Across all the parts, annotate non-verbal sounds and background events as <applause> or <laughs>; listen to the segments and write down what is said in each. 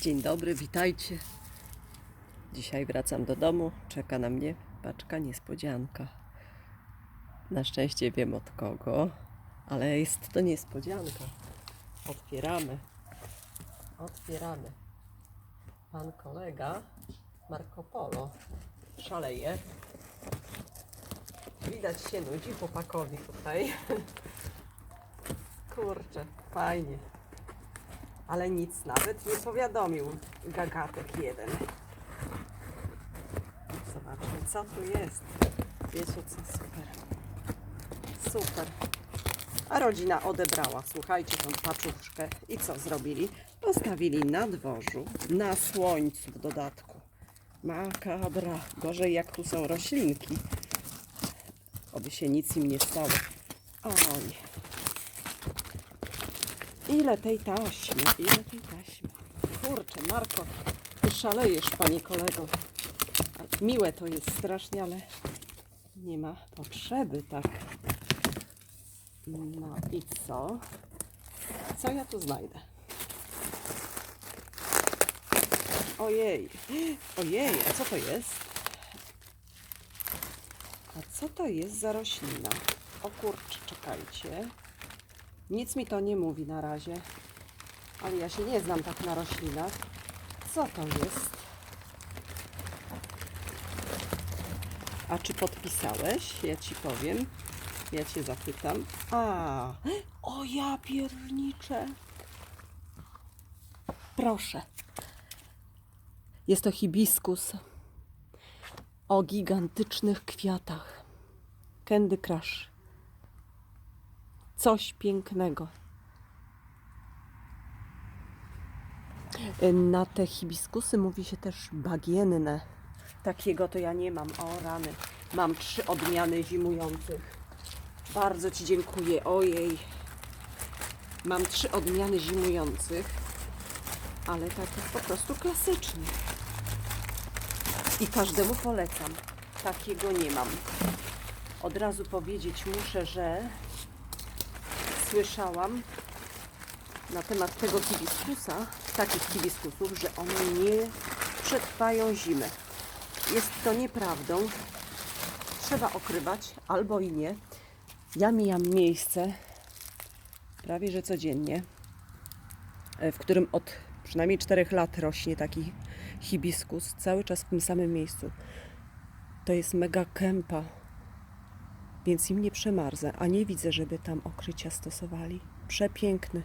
Dzień dobry, witajcie. Dzisiaj wracam do domu. Czeka na mnie paczka niespodzianka. Na szczęście wiem od kogo, ale jest to niespodzianka. Otwieramy. Otwieramy. Pan kolega Marco Polo szaleje. Widać się nudzi chłopakowi tutaj. <laughs> Kurczę, fajnie ale nic nawet nie powiadomił gagatek jeden. Zobaczmy, co tu jest. Wiecie co, super. Super. A rodzina odebrała, słuchajcie, tą paczuszkę. I co zrobili? Postawili na dworzu, na słońcu w dodatku. Makabra. Gorzej jak tu są roślinki. Oby się nic im nie stało. Oj, Ile tej taśmy, ile tej taśmy. Kurczę, Marko, ty szalejesz, panie kolego. Miłe to jest strasznie, ale nie ma potrzeby, tak. No i co? Co ja tu znajdę? Ojej, ojej, a co to jest? A co to jest za roślina? O kurczę, czekajcie. Nic mi to nie mówi na razie, ale ja się nie znam tak na roślinach. Co to jest? A czy podpisałeś? Ja ci powiem. Ja cię zapytam. A, o ja pierniczę. Proszę. Jest to hibiskus o gigantycznych kwiatach. Candy Crush coś pięknego. Na te hibiskusy mówi się też bagienne. Takiego to ja nie mam. O rany. Mam trzy odmiany zimujących. Bardzo Ci dziękuję. Ojej. Mam trzy odmiany zimujących, ale takich po prostu klasycznych. I każdemu polecam. Takiego nie mam. Od razu powiedzieć muszę, że słyszałam na temat tego hibiskusa, takich hibiskusów, że one nie przetrwają zimę. Jest to nieprawdą. Trzeba okrywać albo i nie. Ja mijam miejsce prawie że codziennie, e, w którym od przynajmniej 4 lat rośnie taki hibiskus, cały czas w tym samym miejscu. To jest mega kępa więc im nie przemarza, a nie widzę, żeby tam okrycia stosowali. Przepiękny.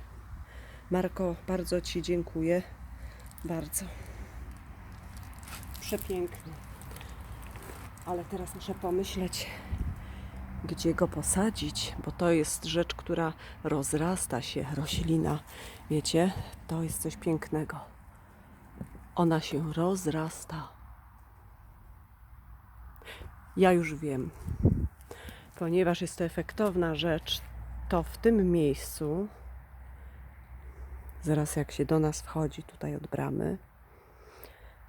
Marko, bardzo Ci dziękuję. Bardzo. Przepiękny. Ale teraz muszę pomyśleć, gdzie go posadzić, bo to jest rzecz, która rozrasta się, roślina. Wiecie, to jest coś pięknego. Ona się rozrasta. Ja już wiem, ponieważ jest to efektowna rzecz, to w tym miejscu, zaraz jak się do nas wchodzi tutaj od bramy,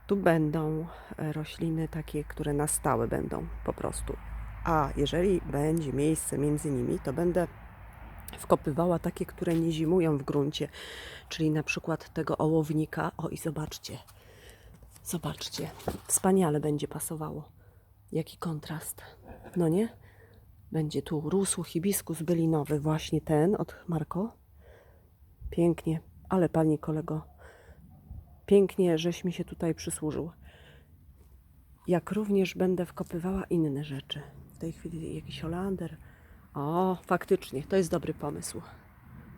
tu będą e, rośliny takie, które na stałe będą po prostu. A jeżeli będzie miejsce między nimi, to będę wkopywała takie, które nie zimują w gruncie, czyli na przykład tego ołownika. O i zobaczcie, zobaczcie, wspaniale będzie pasowało. Jaki kontrast, no nie? Będzie tu rósł hibiskus bylinowy, właśnie ten od Marko. Pięknie, ale panie kolego, pięknie, żeś mi się tutaj przysłużył. Jak również będę wkopywała inne rzeczy. W tej chwili jakiś Holander. O, faktycznie, to jest dobry pomysł.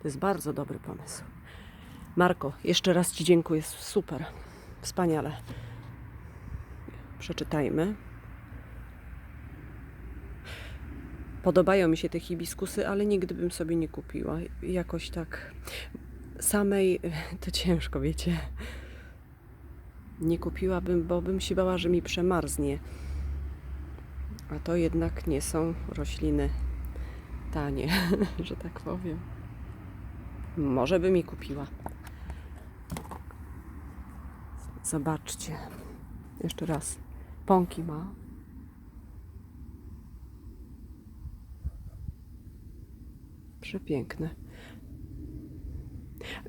To jest bardzo dobry pomysł. Marko, jeszcze raz Ci dziękuję. Super, wspaniale. Przeczytajmy. Podobają mi się te hibiskusy, ale nigdy bym sobie nie kupiła. Jakoś tak samej <laughs> to ciężko, wiecie. Nie kupiłabym, bo bym się bała, że mi przemarznie. A to jednak nie są rośliny tanie, <laughs> że tak powiem. Może by mi kupiła. Zobaczcie. Jeszcze raz. Pąki ma. Przepiękne.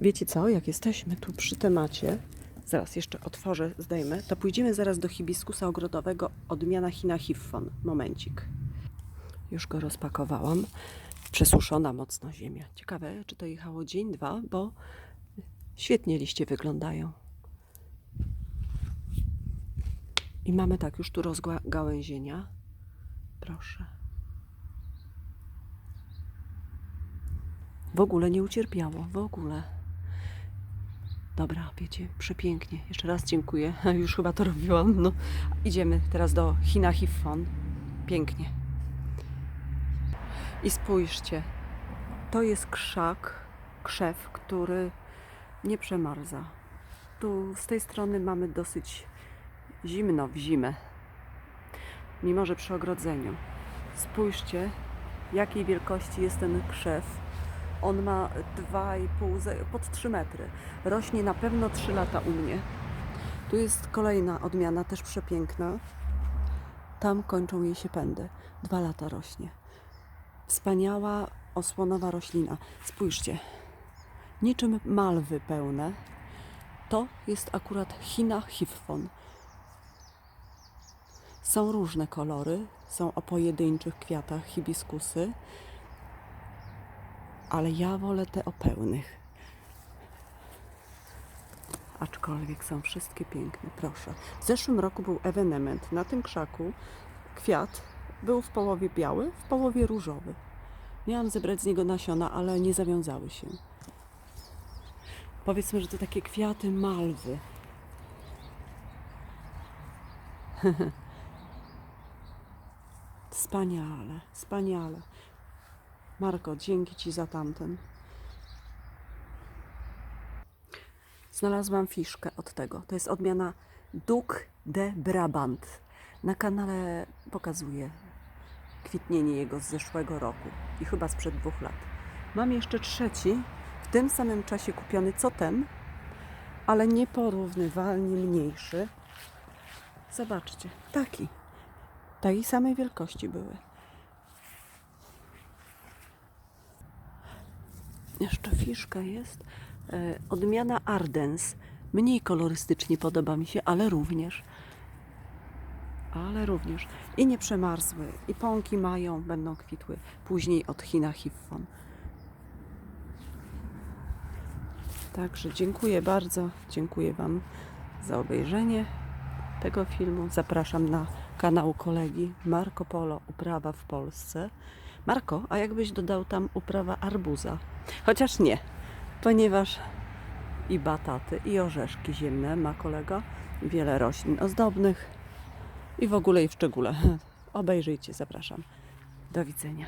Wiecie co, jak jesteśmy tu przy temacie, Zaraz jeszcze otworzę, zdejmę. To pójdziemy zaraz do hibiskusa ogrodowego odmiana China Hiffon. Momencik. Już go rozpakowałam. Przesuszona mocno ziemia. Ciekawe, czy to jechało dzień, dwa, bo świetnie liście wyglądają. I mamy tak już tu rozgałęzienia. Proszę. W ogóle nie ucierpiało, w ogóle. Dobra, wiecie, przepięknie. Jeszcze raz dziękuję. <laughs> Już chyba to robiłam. No, idziemy teraz do China Hiffon. Pięknie. I spójrzcie, to jest krzak, krzew, który nie przemarza. Tu z tej strony mamy dosyć zimno w zimę, mimo że przy ogrodzeniu. Spójrzcie, jakiej wielkości jest ten krzew. On ma 2,5, ze- pod 3 metry. Rośnie na pewno 3 lata u mnie. Tu jest kolejna odmiana, też przepiękna. Tam kończą jej się pędy. Dwa lata rośnie. Wspaniała osłonowa roślina. Spójrzcie, niczym malwy pełne. To jest akurat China Hiffon. Są różne kolory, są o pojedynczych kwiatach hibiskusy, ale ja wolę te o pełnych. Aczkolwiek są wszystkie piękne, proszę. W zeszłym roku był ewenement. Na tym krzaku kwiat był w połowie biały, w połowie różowy. Miałam zebrać z niego nasiona, ale nie zawiązały się. Powiedzmy, że to takie kwiaty malwy. <laughs> Wspaniale, wspaniale. Marko, dzięki Ci za tamten. Znalazłam fiszkę od tego. To jest odmiana Duc de Brabant. Na kanale pokazuję kwitnienie jego z zeszłego roku i chyba sprzed dwóch lat. Mam jeszcze trzeci, w tym samym czasie kupiony co ten, ale nieporównywalnie mniejszy. Zobaczcie, taki. Tej samej wielkości były. Jeszcze fiszka jest. E, odmiana Ardens. Mniej kolorystycznie podoba mi się, ale również. Ale również. I nie przemarzły. I pąki mają, będą kwitły. Później od China Hiffon. Także dziękuję bardzo. Dziękuję Wam za obejrzenie tego filmu. Zapraszam na kanał kolegi Marco Polo Uprawa w Polsce. Marko, a jakbyś dodał tam uprawa arbuza? Chociaż nie, ponieważ i bataty, i orzeszki ziemne ma kolega, wiele roślin ozdobnych i w ogóle i w szczególe. <laughs> Obejrzyjcie, zapraszam. Do widzenia.